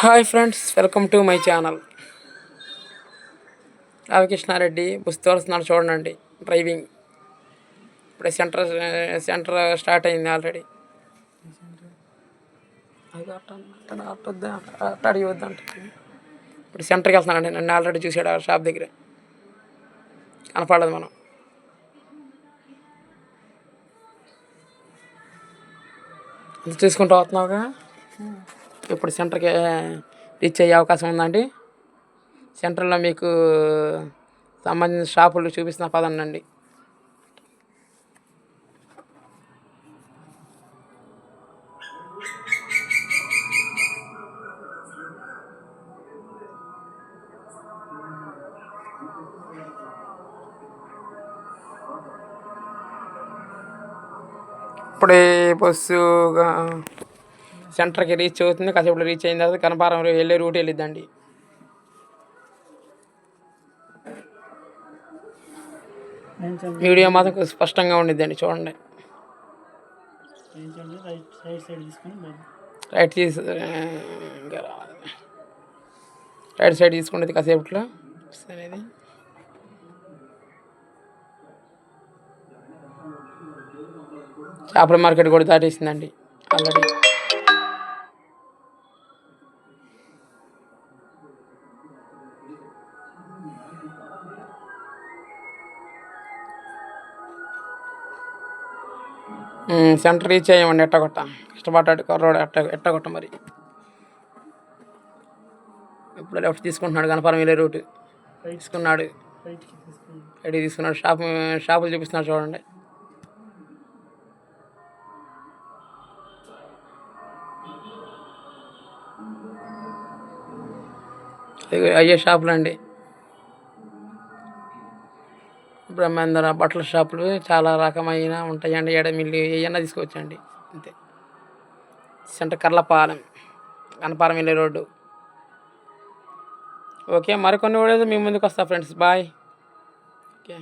Hi friends welcome to my channel. Ramakrishna Reddy bus తోలుస్తున్నాడు చూడండి driving. ఇప్పుడే centre centre start అయింది already. అది వద్దంట ఇప్పుడు సెంటర్కి వెళ్తున్నానండి నన్ను ఆల్రెడీ చూసాడు ఆ షాప్ దగ్గర. కనపడలేదు మనం. అంత చూసుకుంటూ వస్తున్నావుగా? ఇప్పుడు సెంటర్కి రీచ్ అయ్యే అవకాశం ఉందండి. సెంటర్లో మీకు సంబంధించిన షాపులు చూపిస్తున్న పదండి. అప్పుడే బస్సు సెంటర్కి రీచ్ అవుతుంది. కాసేపు రీచ్ అయిన తర్వాత కనపారం వెళ్ళే రూట్ వెళ్ళిద్దండి. వీడియో మాత్రం స్పష్టంగా ఉండిద్దండి చూడండి. రైట్ తీసు రైట్ సైడ్ తీసుకుంటుంది కాసేపట్లో. అనేది చేపల మార్కెట్ కూడా దాటేసిందండి ఆల్రెడీ. సెంటర్ రీచ్ అయ్యామండి ఎట్టగొట్ట. కష్టపడ్డాడు కుర్రోడు ఎట్ట ఎట్టగొట్ట మరి. ఇప్పుడు లెఫ్ట్ తీసుకుంటున్నాడు గణపరం వెళ్ళే రూట్. తీసుకున్నాడు. ఐడి తీసుకున్నాడు. షాప్ షాపులు చూపిస్తున్నాడు చూడండి. అయ్యే షాపులు అండి. బ్రహ్మేంద్ర బట్టల షాపులు చాలా రకమైన ఉంటాయండి. ఎడమిల్లి ఏమన్నా తీసుకోవచ్చండి అంతే. సెంటర్ కర్లపాలెం గణపాలెం వెళ్ళే రోడ్డు. ఓకే మరికొన్ని కూడా మీ ముందుకు వస్తా ఫ్రెండ్స్. బాయ్. ఓకే.